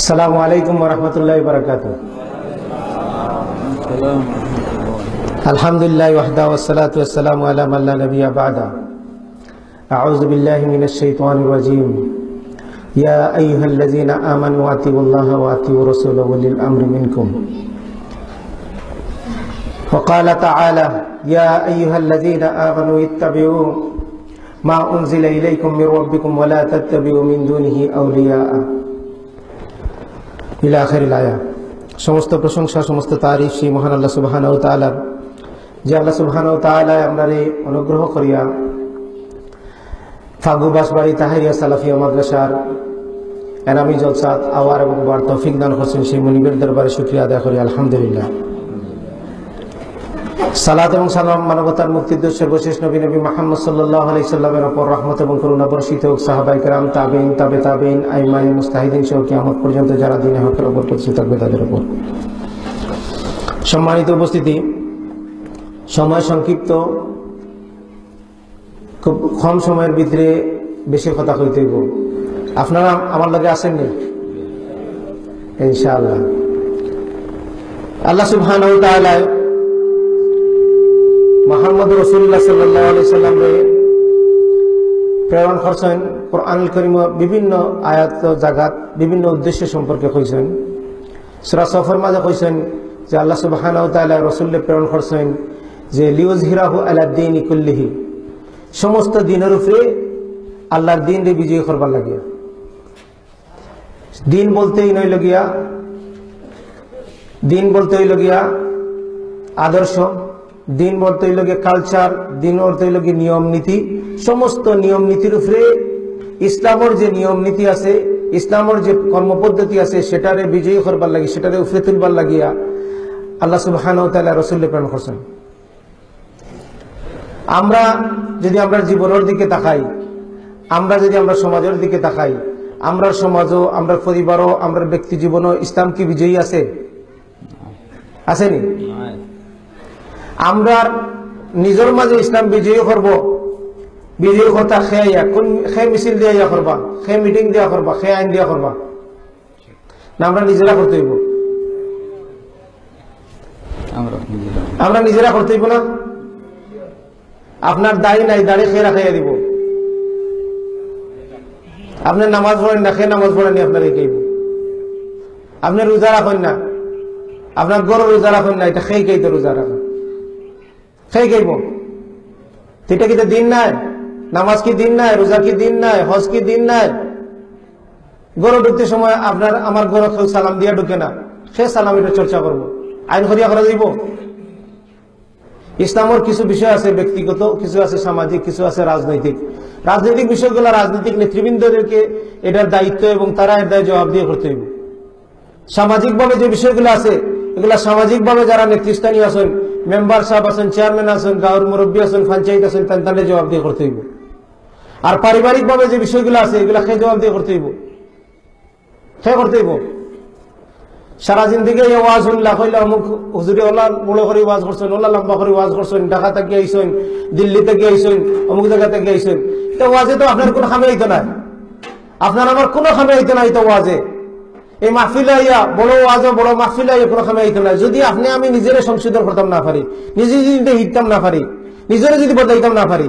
السلام عليكم ورحمة الله وبركاته. الحمد لله وحده والصلاة والسلام على من لا نبي بعده أعوذ بالله من الشيطان الرجيم. يا أيها الذين آمنوا أطيعوا الله وأطيعوا رسوله ولي الأمر منكم. وقال تعالى يا أيها الذين آمنوا اتبعوا ما أنزل إليكم من ربكم ولا تتبعوا من دونه أولياء. ইলা লায়া সমস্ত প্রশংসা, সমস্ত তারিফ শ্রী মহান আল্লাহ সুবাহান তালার যে আল্লাহ সুবাহান তালায় আমরা অনুগ্রহ করিয়া ফাগু বাসবাড়ি, তাহারিয়া, সালাফিয়া মাদ্রাসার এনামি জলসাত, আওয়ার এবং বার তৌফিক দান করছেন সেই মনিবের দরবারে শুক্রিয়া আদায় করি, আলহামদুলিল্লাহ। সালাত এবং সালাম মানবতার মুক্তির সর্বশেষ নবী নবী মাহমদ সাল্লাহ আলি সাল্লামের অপর রহমত এবং করুণা বর্ষিত হোক। সাহাবাইকরাম তাবিন তাবে তাবিন আইমাই মুস্তাহিদিন সহ কিয়ামত পর্যন্ত যারা দিনে হকের ওপর প্রতিষ্ঠিত থাকবে তাদের ওপর। সম্মানিত উপস্থিতি, সময় সংক্ষিপ্ত। খুব কম সময়ের ভিতরে বেশি কথা কইতে হইব। আপনারা আমার লগে আসেননি ইনশাআল্লাহ। আল্লাহ সুবহানাহু ওয়া তাআলা মোহাম্মদ রসুল্লাহ সাল্লামে প্রেরণ করছেন কোরআন করিম বিভিন্ন আয়াত জাগাত বিভিন্ন উদ্দেশ্য সম্পর্কে কইছেন। সুরা সফর মাঝে কইছেন যে আল্লাহ সুবাহান রসুল্লে প্রেরণ করছেন যে লিউজ হিরাহু আলাদ্দিন ইকুল্লিহি সমস্ত দিনের উপরে আল্লাহর দিন রে বিজয়ী করবার লাগিয়া দিন বলতেই নইল গিয়া দিন বলতে হইল গিয়া আদর্শ দিন বলতে হইল গিয়ে কালচার দিন বলতে হইল গিয়ে নিয়ম নীতি। সমস্ত নিয়ম নীতির উপরে ইসলামের যে নিয়ম নীতি আছে, ইসলামের যে কর্মপদ্ধতি আছে, সেটারে বিজয়ী করবার লাগি, সেটারে উফরে তুলবার লাগিয়া আল্লাহ সুবহান রসুল্লে প্রেরণ করছেন। আমরা যদি আমরা জীবনের দিকে তাকাই, আমরা যদি আমরা সমাজের দিকে তাকাই, আমরা সমাজও, আমরা পরিবারও, আমরা ব্যক্তি জীবনও ইসলাম কি বিজয়ী আছে? আসেনি আমরা নিজের মাঝে ইসলাম বিজয়ী করব বিজয়ী কথা খেয়া কোন খে মিছিল দিয়া ইয়া করবা খে মিটিং দিয়া করবা খে আইন দিয়া করবা। না আমরা নিজেরা করতে হইব। আমরা নিজেরা। করতে হইব না? আপনার দাড়ি নাই দাড়ি খেয়ে রাখাইয়া দিব। আপনি নামাজ পড়েন না খেয়ে নামাজ পড়েনি আপনার একেইব আপনি রোজা রাখেন না আপনার গরু রোজা রাখেন না এটা খেয়ে খেয়ে রোজা রাখেন। খেয়ে খাইব এটা কি দিন নাই? নামাজ কি দিন নাই? রোজা কি দিন নাই? হজ কি দিন নাই? গরু ঢুকতে সময় আপনার আমার গরু সালাম দিয়া ঢুকে না। সে সালাম এটা চর্চা করব। আইন হরিয়া করা যাইব? ইসলামের কিছু বিষয় আছে ব্যক্তিগত, কিছু আছে সামাজিক, কিছু আছে রাজনৈতিক। রাজনৈতিক বিষয়গুলো রাজনৈতিক নেতৃবৃন্দদেরকে এটার দায়িত্ব এবং তারা এর দায় জবাব দিয়ে করতে হইব। সামাজিকভাবে যে বিষয়গুলো আছে, এগুলা সামাজিকভাবে যারা নেতৃস্থানীয় আছেন মেম্বার সাহেব আছেন, চেয়ারম্যান আছেন গাঁর মুরব্বী আছেন, পঞ্চায়েত আছেন, তাদের জবাব দিয়ে করতে হইব। আর পারিবারিক ভাবে যে বিষয়গুলো আছে, এগুলা খেয়ে জবাব দিয়ে করতে হইব? খেয়ে করতে হইব? সারা জিন্দিগি ওয়াজ হইলা কইলা অমুক হুজুরে ওলা বড় করে ওয়াজ করছেন, ওলা লম্বা করে ওয়াজ করছেন ঢাকা থেকে আইসেন দিল্লি থেকে আইসেন অমুক জায়গা থেকে আইসেন তো ওয়াজে তো আপনার কোনো খামে আইতো না আপনার আমার কোনো খামে আইতো না এই তো ওয়াজে এই মাহফিলে আইয়া, বড় ওয়াজ বড় মাহফিলে আইয়া কোনো খামে আইতো না যদি আপনি, আমি নিজেরে সংশোধন করতাম না পারি, নিজে যদি হিটতাম না পারি, নিজেরে যদি বদলাইতাম না পারি।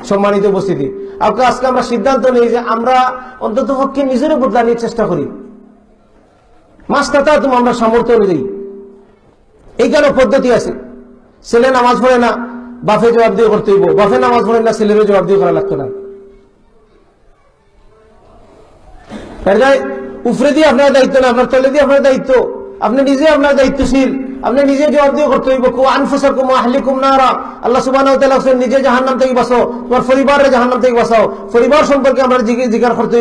সম্মানিত উপস্থিতি। আজকে আমরা সিদ্ধান্ত নেই যে আমরা অন্তত পক্ষে নিজেরে বদলানোর চেষ্টা করি। মাস্টারটা তুমি আমরা সামর্থ্য অনুযায়ী। এইখানে পদ্ধতি আছে? ছেলে নামাজ পড়ে না বাফে জবাব দিয়ে করতে হইব। বাফে নামাজ পড়ে না, ছেলেরও জবাব দিয়ে করা লাগতো না। গায়ে উপরে দিয়ে আপনার দায়িত্ব না, আপনার তলে দিয়ে আপনার দায়িত্ব। আপনি নিজে আপনার দায়িত্বশীল। আপনি নিজে জবাব দিয়ে করতে হইব, কু আনফুসাকুম আহলিকুম নারা। আল্লাহ বলেন নিজে জাহান্নাম থেকে বাঁচাও, তোমার পরিবারের জাহান্নাম থেকে বাঁচাও। পরিবার সম্পর্কে আমরা জিজ্ঞাসা করতে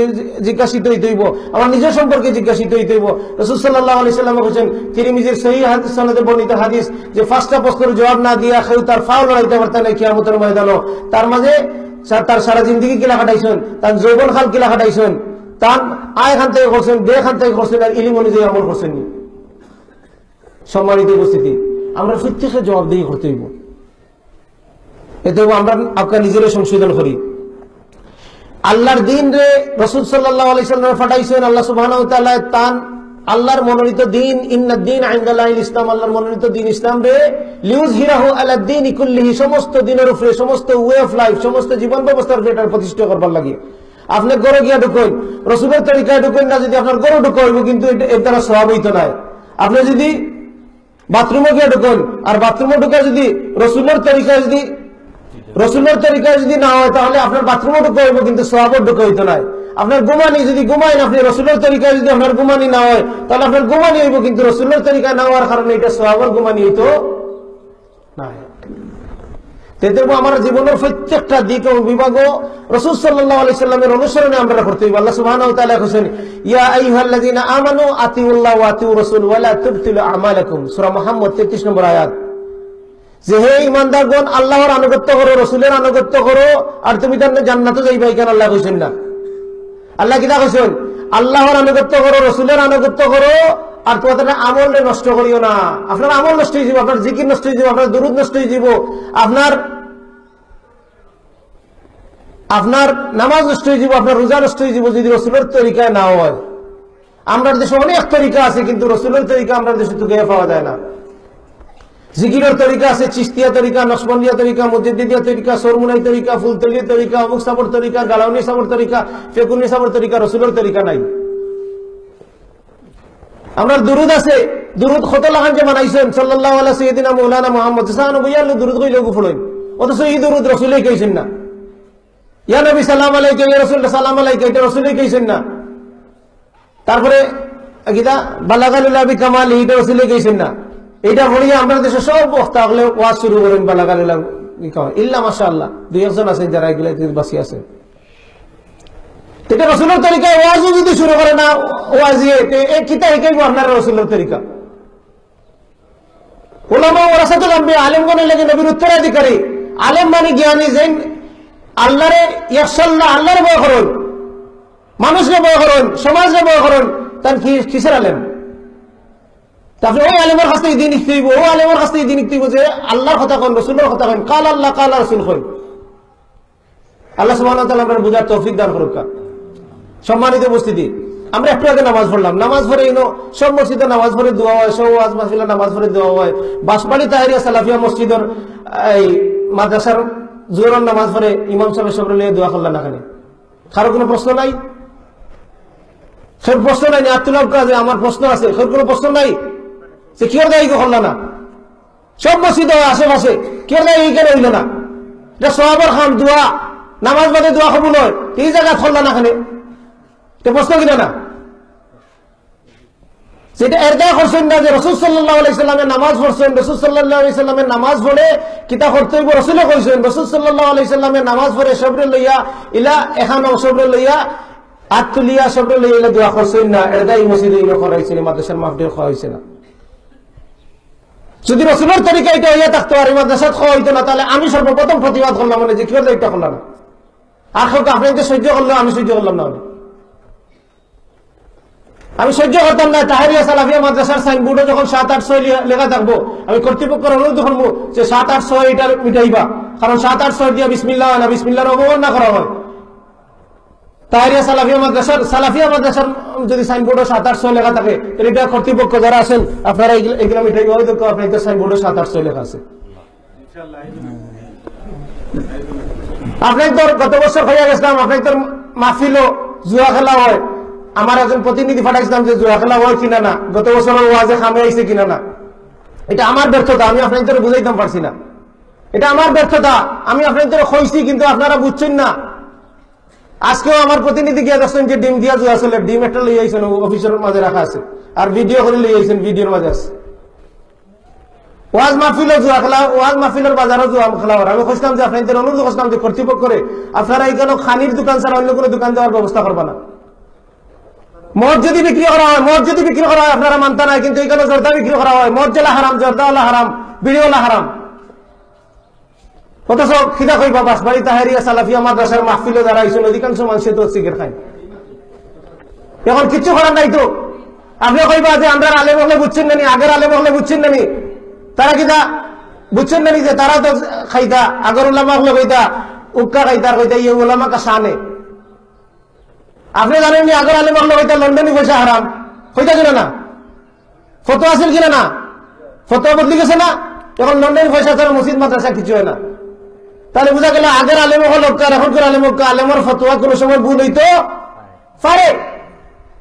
জিজ্ঞাসিত হইতে হইব। আমার নিজের সম্পর্কে জিজ্ঞাসিত হইতে হইব। রাসূল সাল্লাল্লাহু আলাইহি সাল্লাম বলেছেন, তিরমিজির সহিহ হাদিস, সনদে বর্ণিত হাদিস, যে পাঁচটা প্রশ্নের জবাব না দিয়া কেউ তার ফাউল লড়াইতে পারতে না কিয়ামতের ময়দানে। তার মাঝে তার সারা জিন্দগি কিলা কাটাইছেন, তার যৌবন খাল কিলা কাটাইছেন। তার আয় খান থেকে করছেন থেকে করছেন, আর ইলিম অনুযায়ী আমল সম্মানিত উপস্থিতি, আমরা প্রত্যেকে করতে হইব। এতে আমরা আপনার নিজেরা সংশোধন করি। আল্লাহর দিন রে রসুল সাল্লাহ ফাটাইছেন আল্লাহ সুবাহ তান, আল্লাহর মনোনীত দিন ইন্দিন আইন্দাল ইসলাম, আল্লাহর মনোনীত দিন ইসলাম রে লিউজ হিরাহু আলাদ্দিন ইকুল্লিহি সমস্ত দিনের উপরে, সমস্ত ওয়ে অফ লাইফ সমস্ত জীবন ব্যবস্থার উপরে এটার প্রতিষ্ঠা করবার লাগে। আপনি গরু গিয়া ঢুকইন রসুলের তরিকায় ঢুকইন না, যদি আপনার গরু ঢুকইব কিন্তু এর দ্বারা স্বভাব হইতো নাই আপনি যদি বাথরুমে গিয়ে ঢুকুন, আর বাথরুমে ঢুকে যদি রসুলের তরিকায় যদি রসুলের তরিকায় যদি না হয়, তাহলে আপনার বাথরুমে ঢুকে হইব কিন্তু সোয়াবর ঢুকে হইতো নাই আপনার গুমানি যদি ঘুমাইন আপনি রসুলের তরিকায় যদি আপনার গুমানি না হয়, তাহলে আপনার গুমানি হইব, কিন্তু রসুলের তরিকায় না হওয়ার কারণে এটা সোয়াবর গুমানি হইতো না। তেতে আমার জীবনের প্রত্যেকটা দিক এবং বিভাগ রসুল সাল্লাহ অনুসরণে আমরা করতে আল্লাহ সুবহানাহু ওয়া তাআলা হোসেন আইয়ুহাল্লাযীনা আমানু আতিউল্লাহ ওয়া আতিউর রাসূল ওয়া লা তুবতিলু আমালাকুম সূরা মুহাম্মদ 33 নম্বর আয়াত। যে হে ইমানদারগণ আল্লাহর আনুগত্য করো, রসুলের আনুগত্য করো, আর তুমি জান্নাতে যাইবা কেন আল্লাহ কইছেন না। আল্লাহ কিনা কইছেন? আল্লাহর আনুগত্য করো, রসুলের আনুগত্য করো আর তোমাদের আমল নষ্ট করিও না। আপনার আমল নষ্ট হয়ে যাব, আপনার জিকির নষ্ট হয়ে যাব, আপনার দুরুদ নষ্ট হয়ে যাব, আপনার আপনার নামাজ নষ্ট হয়ে যাব, আপনার রোজা নষ্ট হয়ে যাব যদি রসুলের তরিকায় না হয়। আমরা দেশে অনেক তরিকা আছে, কিন্তু রসুলের তরিকা আমরা দেশে তো গিয়ে পাওয়া যায় না। জিকিরের তরিকা আছে চিস্তিয়া তরিকা, নসবন্দিয়া তরিকা, মসজিদিয়া তরিকা, সরমুনাই তরিকা ফুলতলির তরিকা, অমুক সাবর তরিকা, গালাউনি সাবর তরিকা, ফেকুনি সাবর তরিকা, রসুলের তরিকা নাই। আমরা দুরুদ আছে, দুরুদ কত লাগান যে বানাইছেন, সাল্লাল্লাহু আলাইহি সাইয়্যিদিনা মাওলানা মুহাম্মদ সাহান বুইয়াল দুরুদ কইলে গুফলইন অথচ এই দুরুদ রাসূলই কইছেন না। ইয়া নবী সালাম আলাইকা, ইয়া রাসূল সালাম আলাইকা, এটা রাসূলই কইছেন না। তারপরে গীতা বালাগালুল্লাহ বি কামাল, এটা রাসূলই কইছেন না। এটা পড়িয়ে আমরা দেশে সব বক্তা হলে ওয়াজ শুরু করেন বালাগালুল্লাহ ইল্লা মাশাআল্লাহ। দুই একজন আছেন যারা এগুলা বাসি আছে। এটা রসুলের তরিকায় ওয়াজও যদি শুরু করে না ওয়াজিয়ে কিতা এটাই আপনার রসুলের তরিকা ওলামা আলেমগণের লাগে নবীর উত্তরাধিকারী আলেম মানে জ্ঞানী যে আল্লাহরে ইয়াকসাল্লাহ আল্লাহরে বয় করুন তার কি কিসের আলেম। তারপরে ওই আলেমের কাছ থেকে দিন হইব ও আলেমের কাছ থেকে দিন যে আল্লাহর কথা কন রসুলের কথা কন, কাল আল্লাহ, কাল রসুল কন। আল্লাহ সুবহানাহু ওয়া তাআলা তৌফিক দান করুক সম্মানিত উপস্থিতি, আমরা একটু আগে নামাজ পড়লাম। নামাজ পড়ে ইনো সব মসজিদে নামাজ পড়ে দোয়া হয় সব ওয়াজ মাহফিলে নামাজ পড়ে দোয়া হয়। বাসবাড়ি তাহারিয়া সালাফিয়া মসজিদের, এই মাদ্রাসার জোহরের নামাজ পড়ে ইমাম সাহেব সব লিয়ে দোয়া করলেন না কারও কোনো প্রশ্ন নাই? সে প্রশ্ন নাই? আত্মলাভ আমার প্রশ্ন আছে। সে কোনো প্রশ্ন নাই? সে কি দেয় করল না। সব মসজিদ আশেপাশে। কে দেয় কেন হইল না। এটা সবার খান, দোয়া। নামাজ বাদে দোয়া কবুল হয়। এই জায়গা খানে তো প্রশ্ন কিনা না সেটা এরদায় করছেন না যে রসুল সাল্লাহ আলাইসাল্লামের নামাজ পড়ছেন, রসুল সাল্লাহ আলাইসাল্লামের নামাজ পড়ে কিতা করতে রসুলে কইছেন, রসুল সাল্লাহ আলাইসাল্লামের নামাজ পড়ে সবরে লইয়া ইলা এখান সবরে লইয়া হাত তুলিয়া সবরে লইয়া ইলা দোয়া করছেন না এরদাই মসজিদে ইনো করাইছেন মাদ্রাসার মাহফিল খাওয়া হয়েছে না। যদি রসুলের তরিকা এটা হইয়া থাকতো আর মাদ্রাসাত খাওয়া হইতো না, তাহলে আমি সর্বপ্রথম প্রতিবাদ করলাম মানে যে কি এটা করলাম আর আপনি সহ্য করল, আমি সহ্য করলাম না। আমি সহ্য করতাম না, তাহারিয়া সালাফিয়া মাদ্রাসার সাইনবোর্ডে যখন সাত, আট, ছয় লেখা থাকব, আমি কর্তৃপক্ষের অনুরোধ করব যে সাত, আট, ছয় এটা মিটাইবা। কারণ সাত, আট, ছয় দিয়া বিসমিল্লা না বিসমিল্লার অবমাননা করা হয়। তাহারিয়া সালাফিয়া মাদ্রাসার সালাফিয়া মাদ্রাসার যদি সাইনবোর্ডে সাত, আট, ছয় লেখা থাকে, তাহলে এটা কর্তৃপক্ষ যারা আছেন, আপনারা এগুলো- মিটাইবা। হয়তো আপনার সাইনবোর্ডে সাত ছয় লেখা আছে। আপনার তোর গত বছর হয়ে গেছিলাম আপনার তোর মাহফিলও জুয়া খেলা হয়। আমার একজন প্রতিনিধি পাঠাইছিলাম যে জুয়া খেলা হয় কিনা না, গত বছর ওয়াজে খামে আইছে কিনা না। এটা আমার ব্যর্থতা, আমি আপনার তোর বুঝাইতাম পারছি না। এটা আমার ব্যর্থতা, আমি আপনার তোর খইছি, কিন্তু আপনারা বুঝছেন না। আজকেও আমার প্রতিনিধি গিয়ে দেখছেন যে ডিম দিয়া জুয়া আসলে ডিম একটা লই আইছেন, অফিসের মাঝে রাখা আছে। আর ভিডিও করে লই আইছেন, ভিডিওর মাঝে আছে। ওয়াজ মাহফিলও জুয়া খেলা ওয়াজ মাহফিলের বাজারও জুয়া খেলা হয়। আমি খুঁজলাম যে আপনাদের অনুরোধ করছিলাম যে কর্তৃপক্ষ করে, আপনারা এখানে খানির দোকান ছাড়া অন্য কোনো দোকান দেওয়ার ব্যবস্থা করবে না। মদ যদি বিক্রি করা হয়, মদ যদি বিক্রি করা হয়, আপনারা মানতে নাই, কিন্তু এখানে জর্দা বিক্রি করা হয়। মদ জেলা হারাম জর্দাওয়ালা হারাম বিড়িওয়ালা হারাম। অথচ খিদা কইবা বাসবাড়ি তাহারিয়া, সালাফিয়া মাদ্রাসার মাহফিলে অধিকাংশ তো সিগারেট খায়। এখন কিচ্ছু করার নাই তো। আপনি কইবা যে আমরা আলেম হলে বুঝছেন নানি আগের আলেম হলে বুঝছেন নানি তারা কিতা বুঝছেন নানি যে তারা তো খাইতা, আগর উলামা হলে কইতা, উক্কা খাইতা কইতা ইয়ে উলামা কা শানে। আপনি জানেন নি আগর আলেম হলে হইতা লন্ডনে পয়সা হারাম। হইতা কিনা না? ফটো আছিল কিনা না? ফটো বদলি গেছে না? এখন লন্ডন পয়সা ছাড়া মসজিদ, মাদ্রাসা কিছু হয় না। তাহলে বোঝা গেল আগের আলেম হল অক্কার এখনকার আলেম আলেমর ফতোয়া কোনো সময় ভুল হইতো? পারে।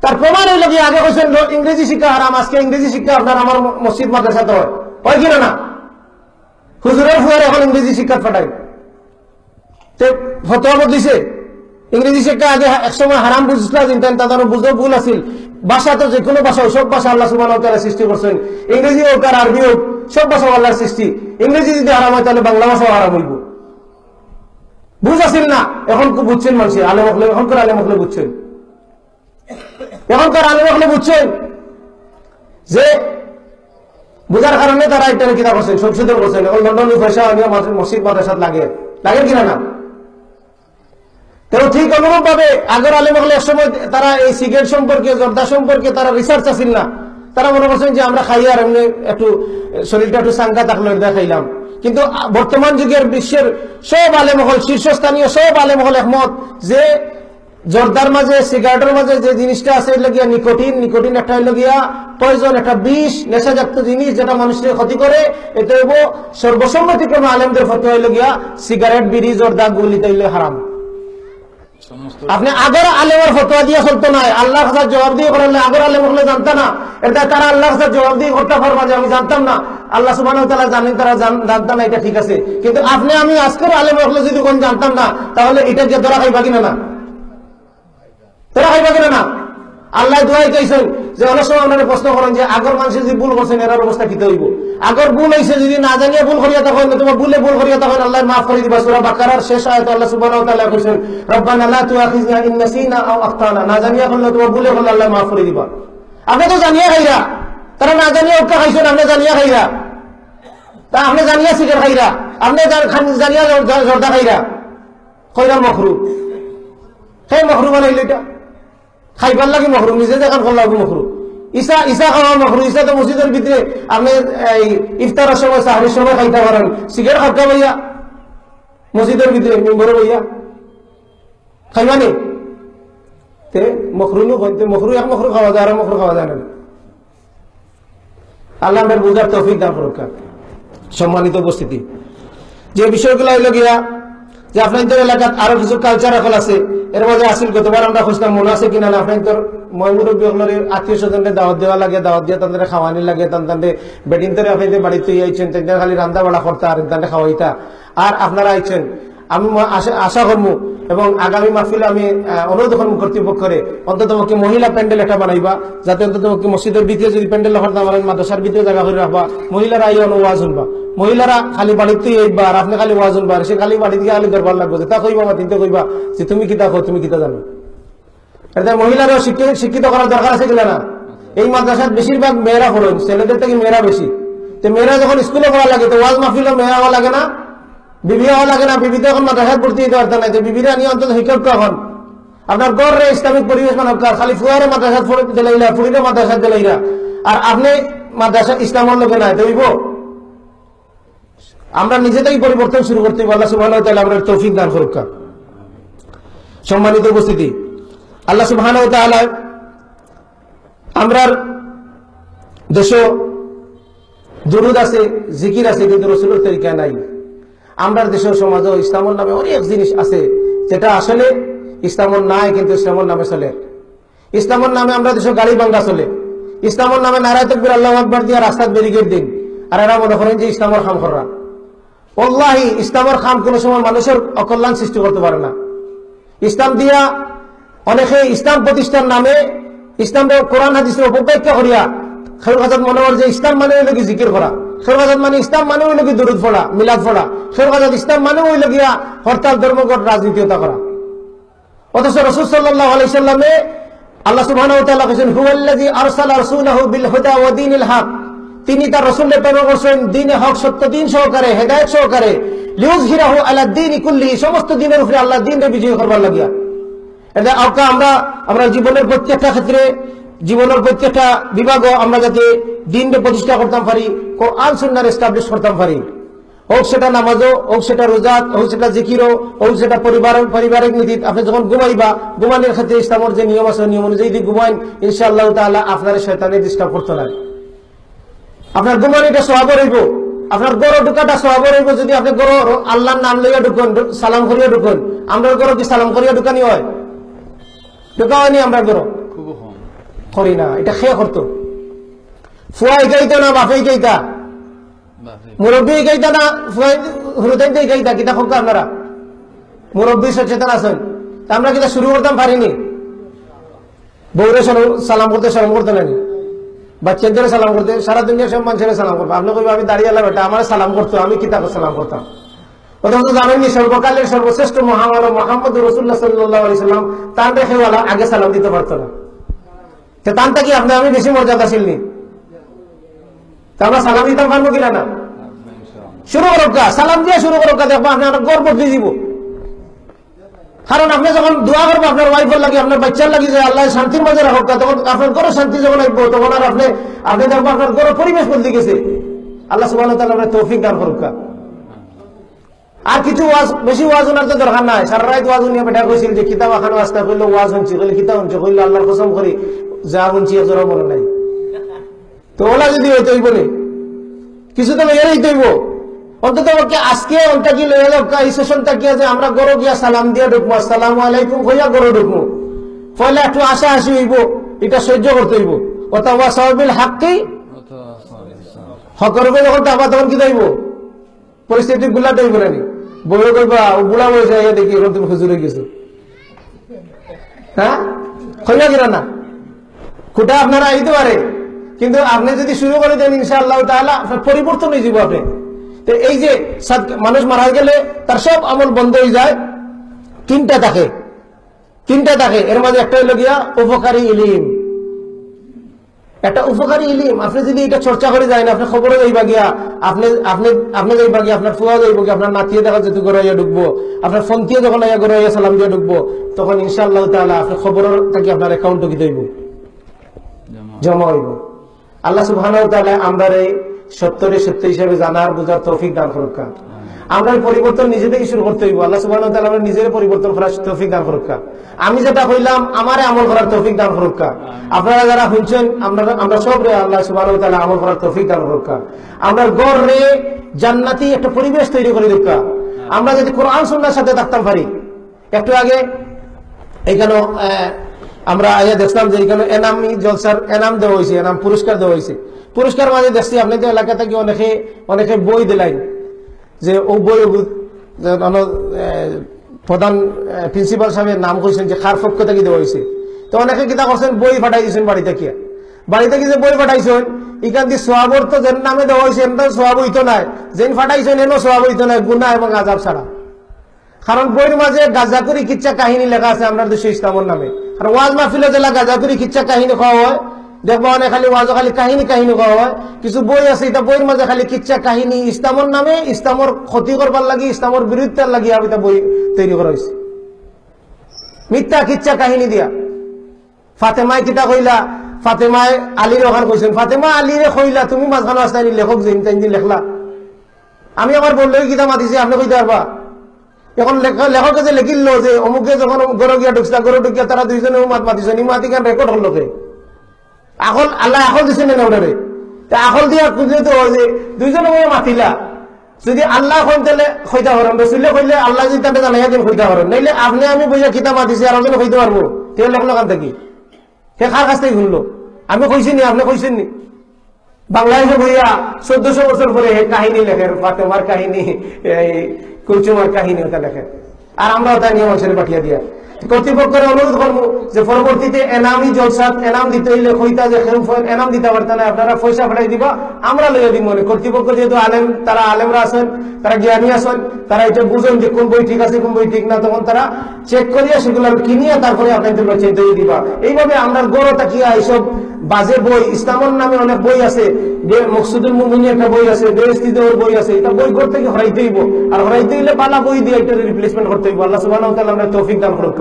তার প্রমাণ হইল কি, আগে বলছেন ইংরেজি শিক্ষা হারাম, আজকে ইংরেজি শিক্ষা আপনার আমার মসজিদ, মাদ্রাসা তো হয়। হয় কিনা না? হুজুরের ফুয়ার এখন ইংরেজি শিক্ষা ফাটাই ফতোয়া বদলিছে? ইংরেজি শিক্ষা আগে একসময় হারাম বুঝছিল চিন্তান তাদের বুঝতেও ভুল আছিল। ভাষা তো যে কোনো ভাষা সব ভাষা আল্লাহ সুবাহ তারা সৃষ্টি করছেন। ইংরেজি হোক আর আরবি হোক, সব ভাষা আল্লাহর সৃষ্টি। ইংরেজি যদি হারাম হয়, তাহলে বাংলা ভাষাও হারাম হইব। বুঝ না? এখন বুঝছেন মানুষের আলেম হলে এখনকার আলেম হলে বুঝছেন। এখনকার আলেম হলে বুঝছেন। যে বুঝার কারণে তারা এটা কিনা করছেন সংশোধন করছেন। এখন লন্ডনের পয়সা মসজিদ, মাদ্রাসাত লাগে। লাগে কিনা না? তো ঠিক অনুরূপ ভাবে আগের আলেম হলে এক সময় তারা এই সিগারেট সম্পর্কে, জর্দা সম্পর্কে তারা রিসার্চ আসিল না। তারা মনে করছেন যে আমরা খাই আর এমনি একটু, শরীরটা একটু সাংকা থাকল এটা খাইলাম কিন্তু বর্তমান যুগের বিশ্বের সব আলেমহল শীর্ষস্থানীয় সব আলেমহল একমত যে জর্দার মাঝে, সিগারেটের মাঝে যে জিনিসটা আছে এটা গিয়া নিকোটিন নিকোটিন একটা হইল গিয়া পয়জন একটা বিষ নেশাজাক্ত জিনিস যেটা মানুষের ক্ষতি করে। এটা সর্বসম্মতিক্রমে আলেমদের ফটো হইল গিয়া সিগারেট, বিড়ি, জর্দা গুলিতে হইলে হারাম। আপনি আগর আলেমের ফতোয়া দিয়ে চলতো না। আল্লাহ কাছে জবাব দিয়ে করলে আগর আলেম হলে জানতো না। এটা তারা আল্লাহ কাছে জবাব দিয়ে করতে পারবা যে, আমি জানতাম না। আল্লাহ তারা জানেন, তারা জান- জানতাম না, এটা ঠিক আছে। কিন্তু আপনি, আমি আজকের আলেম হলে যদি কোন জানতাম না, তাহলে এটা যে ধরা খাইবা কিনা না? ধরা খাইবা কিনা না? আল্লাহ দোয়াই চাইছেন যে, অনেক সময় আপনারা প্রশ্ন করেন যে, আগর মানুষের যদি ভুল করছেন এর অবস্থা কিতে হইব? আগর ভুল হয়েছে যদি না জানিয়ে ভুল করিয়া তখন, তোমার ভুলে ভুল করিয়া তখন আল্লাহ মাফ করে দিবা। সূরা বাকারার শেষ আয়াত আল্লাহ সুবহানাহু ওয়া তাআলা কইছেন, রব্বানা লা তুআখিযনা ইন নাসিনা না জানিয়া করলে তোমার ভুলে করলে আল্লাহ মাফ করে দিবা। আপনি তো জানিয়া খাইরা। তারা না জানিয়ে ওকা খাইছেন, আপনি জানিয়া খাইরা। তা আপনি জানিয়া সিগার খাইরা। আপনি জানিয়া জর্দা- খাইরা। কইরা মখরু সেই মখরু বানাইলে এটা খাইবার লাগে মখরু নিজে দেখান করলে মখরু ইসা ইসা খাওয়া মখরু ইসা তো মসজিদের ভিতরে আপনি এই ইফতারের সময় সাহারির সময় খাইতে পারেন। সিগারেট খাবকা ভাইয়া মসজিদের ভিতরে মেম্বরে ভাইয়া খাইবানি তে মখরু নু কইতে মখরু এক মখরু খাওয়া যায় আর মখরু খাওয়া যায় না। আল্লাহ আমাদের বুঝার তৌফিক দান করুক। সম্মানিত উপস্থিতি। যে বিষয়গুলো হইল গিয়া, যে আপনাদের এলাকাত আরও কিছু কালচার এখন আছে এর মাঝে আসিল গতবার আমরা খুঁজলাম মনে আছে কিনা না আপনাদের ময়মুরব্বী আত্মীয় স্বজনদের দাওয়াত দেওয়া লাগে, দাওয়াত দিয়ে তাদের খাওয়ানি লাগে, তাদের বেডিং তরে আপনাদের বাড়িতে আইছেন, তাদের খালি রান্না বাড়া করতে, আর তাদের খাওয়াইতা। আর আপনারা আইছেন। আমি আশা- করব এবং আগামী মাহফিলে আমি অনুরোধ করব অন্তত পক্ষে মহিলা প্যান্ডেল একটা বানাইবা, যাতে অন্তত পক্ষে মসজিদের ভিতরে যদি প্যান্ডেল আমার মাদ্রাসার ভিতরে জায়গা করে রাখবা, মহিলারা আইয়া ওয়াজ শুনবা। মহিলারা খালি বাড়িতে এইবা আর আপনি খালি ওয়াজ শুনবা আর সে খালি বাড়ি দিয়ে খালি দরবার লাগবে। তা কইবা বা তিনটে কইবা যে তুমি কিতা কো তুমি কিতা জানো? এটা মহিলারাও শিক্ষিত শিক্ষিত করার দরকার আছে কিনা না? এই মাদ্রাসার বেশিরভাগ মেয়েরা পড়েন ছেলেদের থেকে মেয়েরা বেশি। তো মেয়েরা যখন স্কুলে পড়া লাগে, তো ওয়াজ মাহফিলও মেয়েরা হওয়া লাগে না, বিবি হওয়া লাগে না, বিবিতে এখন মাদ্রাসায় ভর্তি হতে পারতেন না। যে বিবিরা নিয়ে অন্তত শিক্ষক এখন। আপনার গড়ে ইসলামিক পরিবেশ মানে খালি ফুয়ারে মাদ্রাসাত দিলাইলা ফুড়িলে মাদ্রাসাত দিলাইরা আর আপনি মাদ্রাসা ইসলামের লোকে নাই দইব আমরা নিজেতেই পরিবর্তন শুরু করতে হবে আল্লাহ তৌফিক দান করুক। সম্মানিত উপস্থিতি। আল্লাহ ওয়া আমরার দেশ দুরুদ আছে, জিকির আছে, কিন্তু রসুলের তরিকা নাই। আমরার দেশের সমাজও ইসলামের নামে অনেক জিনিস আছে, যেটা আসলে ইসলামের নাই, কিন্তু ইসলামের নামে চলে। ইসলামের নামে আমরা দেশের গাড়ি ভাঙ্গা চলে। ইসলামের নামে নারায় তকবির, আল্লাহ আকবর দিয়ে রাস্তার ব্যারিকেড দিন। আর এরা মনে করেন যে ইসলামের খাম করা অল্লাহি ইসলামের খাম কোনো সময় মানুষের অকল্যাণ সৃষ্টি করতে পারে না। ইসলাম দিয়া অনেকে ইসলাম প্রতিষ্ঠার নামে ইসলামের কোরআন হাদিসের অপব্যাখ্যা করিয়া খের কাজাত মনে যে ইসলাম মানে হইল কি জিকির করা। খের মানে ইসলাম মানে হইল কি দরুদ পড়া, মিলাদ পড়া। খের কাজাত ইসলাম মানে হইল গিয়া হরতাল, ধর্মঘট রাজনীতিতা করা। অথচ রসুল সাল্লাহ আলাইসাল্লামে আল্লাহ তাআলা কইছেন, হুয়াল্লাযী বিল হুদা তিনি তার রাসূলকে প্রেরণ করেছেন। দ্বীনে হক, সত্য, দিন সহকারে, হেদায়েত সহকারে। লিউযহিরাহু আলা দীনি কুল্লি সমস্ত দিনের উপরে আল্লাহ দ্বীনকে বিজয় করবার লাগিয়া। এটা আওকা আমরা আমরা জীবনের প্রত্যেকটা ক্ষেত্রে, জীবনের প্রত্যেকটা বিভাগও আমরা যাতে দিনকে প্রতিষ্ঠা করতাম পারি, কোরআন, সুন্নাহর এস্টাবলিশ করতাম পারি। হোক সেটা নামাজও, হোক সেটা রোজাত, হোক সেটা জিকিরও, হোক সেটা পরিবার, পারিবারিক নীতি আপনি যখন ঘুমাইবা, ঘুমানোর ক্ষেত্রে ইসলামের যে নিয়ম আছে, নিয়ম অনুযায়ী যদি ঘুমাইন, ইনশাআল্লাহ তাআলা আপনার শয়তানে ডিস্টার্ব করতে না আপনার ঘুমানিটা সহাব রইব আপনার গরো ঢুকাটা সহাব রইব যদি আপনি গরো আল্লাহর নাম লইয়া ঢুকুন সালাম করিয়া ঢুকুন। আমরা গরো কি সালাম করিয়া ঢুকানি হয়? ঢুকা হয়নি আমরা গরো? করি না এটা খেয়ে করতো। ফুয়াই গাইতো না বাপেই গাইতা? মুরব্বী গাইতা না ফুয়াই হুরুদাই দিয়ে গাইতা? কিতা হোক আপনারা? মুরব্বী সচেতন আছেন। আমরা কিতা শুরু করতাম পারিনি। সালাম- সালাম করতে সালাম করতে নানি বাচ্চাদের সালাম করতে সারা দুনিয়া সব মানুষের সালাম করব। আপনি কইবা আমি দাঁড়িয়ে এলাম এটা আমার সালাম করতো আমি কিতাব সালাম করতাম। অথচ জানেননি সর্বকালের সর্বশ্রেষ্ঠ মহামানব মোহাম্মদ রসুল্লাহ সাল্লাহ আলি সাল্লাম তার রেখেওয়ালা আগে সালাম দিতে পারতো না। তো তানটা কি আপনি আমি বেশি মর্যাদাশীল নি। তা আমরা সালাম দিতাম পারব কিনা না? শুরু করুক গা, সালাম দিয়ে শুরু করুক গা, দেখব আপনি আপনার গর্ব দিয়ে দিব। কারণ আপনি যখন দোয়া করব আপনার ওয়াইফের লাগে আপনার বাচ্চার লাগে যে আল্লাহ শান্তির মাঝে রাখুক গা, তখন আপনার ঘরে শান্তি যখন আসব তখন আর আপনি আপনি দেখব আপনার ঘরে পরিবেশ বদলে গেছে। আল্লাহ সুবাহ আপনার তৌফিক দান করুক আর কিছু ওয়াজ বেশি ওয়াজ ওনার তো দরকার নাই। সারা রাত ওয়াজ উনিয়া বেটা কইছিল যে কিতাব এখানে আসতে কইলো ওয়াজ শুনছি কইলে কিতাব শুনছি কইলো আল্লাহর কসম করি যা শুনছি এজোরা মনে নাই। তো ওলা যদি হইতে হইব কিছু তো এরই হইব। অন্তত আজকে ওনটা কি লয়ে যাও, এই সেশনটা কি আছে আমরা গরো গিয়া সালাম দিয়ে ঢুকবো আসসালামু আলাইকুম কইয়া গরো ঢুকবো পয়লা একটু আশা আসি হইব, এটা সহ্য করতে হইব। অথবা সাহাবিল হকর উপরে যখন তাবা তখন কি যাইব পরিস্থিতি গুলা টাইব না বইও কইবা বুড়া বয়সে আইয়া দেখি এখন তুমি খুচুরে গেছো। হ্যাঁ? খৈয়া গিরা না? খুঁটা আপনারা আইতে পারে। কিন্তু আপনি যদি শুরু করে দেন, ইনশাআল্লাহ তাহলে পরিবর্তন হয়ে যাব আপনি। তো এই যে মানুষ মারা গেলে তার সব আমল বন্ধ হয়ে যায়। তিনটা থাকে। তিনটা থাকে। এর মাঝে একটা হইল গিয়া উপকারী ইলিম। একটা উপকারী ইলিম। আপনি যদি এটা চর্চা করে যায় না আপনি খবরে যাইবা গিয়া। আপনি আপনি আপনি যাইবা গিয়া আপনার ফুয়া যাইব গিয়া আপনার নাতিয়ে দেখা যেতে করে ইয়া ঢুকবো। আপনার ফোনটিয়ে যখন ইয়া করে ইয়া সালাম দিয়ে ঢুকবো তখন ইনশাআল্লাহ তাআলা আপনি খবরের থাকি আপনার অ্যাকাউন্ট ঢুকি দেব জমা হইব। আল্লাহ তাআলা আমরা এই সত্যরে সত্য হিসেবে জানার বোঝার তৌফিক দান করুক আমরা পরিবর্তন নিজে থেকে শুরু করতে হইব। আল্লাহ তাআলা আমরা নিজের পরিবর্তন করার তৌফিক দান করুক আমি যেটা কইলাম, আমারে আমল করার তৌফিক দান করুক আপনারা যারা শুনছেন, আমরা আমরা সব রে আল্লাহ তাআলা আমল করার তৌফিক দান করুক আমরা গড় রে জান্নাতি একটা পরিবেশ তৈরি করে দিক আমরা যদি কোরআন সুন্নাহর সাথে থাকতাম পারি। একটু আগে এখানে আমরা আইয়া দেখলাম যে এখানে এনামি জলসার এনাম দেওয়া হয়েছে এনাম পুরস্কার দেওয়া হয়েছে পুরস্কার মাঝে দেখছি, আপনি তো এলাকা থেকে অনেকে অনেকে বই দিলেন, যে ও বই প্রধান প্রিন্সিপাল সাহেবের নাম কইছেন যে খার পক্ষ থেকে দেওয়া হয়েছে তো অনেকে কিতা করছেন বই ফাটাই দিয়েছেন বাড়ি থেকে বাড়ি থেকে যে বই ফাটাইছেন ইখান দিয়ে সোয়াবর তো যেন নামে দেওয়া হয়েছে এমন সোয়াব হইতো নাই। যেন ফাটাইছেন এনো সোয়াব হইতো নাই গুণা এবং আজাব ছাড়া। কারণ বইয়ের মাঝে গাজাকুরি কিচ্ছা কাহিনী লেখা আছে, আমরা দেশে ইসলামের নামে। আর ওয়াজ মাহফিলে জেলা গাজাকুরি কিচ্ছা কাহিনী খাওয়া হয় দেখব অনেক খালি ওয়াজ খালি কাহিনী কাহিনী খাওয়া হয়। কিছু বই আছে, এটা বইয়ের মাঝে খালি কিচ্ছা কাহিনী। ইসলামের নামে ইসলামের ক্ষতি করবার লাগি, ইসলামের বিরুদ্ধে লাগি আমি বই তৈরি করা হয়েছে মিথ্যা কিচ্ছা কাহিনী দিয়া। ফাতেমায় কিতা কইলা? ফাতেমায় আলীর ওখান কইছেন, ফাতেমা আলীরে কইলা, তুমি মাঝখানে আসতে লেখক যে, ইনতাইন লেখলা। আমি আমার বললে কিতা মাতিছি আপনি কইতে পারবা? এখন লেখ- লেখকে যে লিখিল যে, অমুকে যখন গরু গিয়া ঢুকছে গরু ঢুকিয়া তারা দুইজনে মাত মাতিছে নি মাতি কেন রেকর্ড হল লোকে এখন আল্লাহ এখন দিছে না ওটারে এখন দিয়া খুঁজলে তো যে, দুইজনে মাতিলা। যদি আল্লাহ এখন তাহলে খৈতা হরেন রসুল্লে কইলে আল্লাহ যদি তাকে জানাইয়া দিন খৈতা হরেন নাইলে আপনি আমি বুঝা কিতা মাতিছি আর ওজনে খৈতে পারব তেল লেখলো কান থাকি। সে খার কাছ থেকে শুনলো। আমি কইছি নি, আপনি কইছেন নি? বাংলাদেশে বইয়া, চোদ্দশো বছর পরে কাহিনী লেখেন ফাতেমার কাহিনী, এই কুলচুমার কাহিনী ওটা লেখেন আর আমরা ওটা নিয়ে মানুষের পাঠিয়ে দিয়া। কর্তৃপক্ষের অনুরোধ করব যে পরবর্তীতে এনামি জলসাত, এনাম দিতে হইলে কইতা যে এনাম দিতে পারতেন না, আপনারা পয়সা পাঠাই দিবা, আমরা লইয়া দিব মনে কর্তৃপক্ষ যেহেতু আলেম, তারা আলেমরা আছেন, তারা জ্ঞানী আছেন, তারা এটা বুঝেন যে কোন বই ঠিক আছে, কোন বই ঠিক না, তখন তারা চেক করিয়া সেগুলো কিনিয়া তারপরে আপনাদের চিন্তা দিবা। এইভাবে আমরা গড় তাকিয়া এইসব বাজে বই, ইসলামের নামে অনেক বই আছে মকসুদুল মুমিনী একটা বই আছে বেরেস্তিদের বই আছে, এটা বই করতে গিয়ে হরাইতে হইব। আর হরাইতে হইলে পালা বই দিয়ে এটা রিপ্লেসমেন্ট করতে হইব। আল্লাহ তাআলা আমরা তৌফিক দান করুক।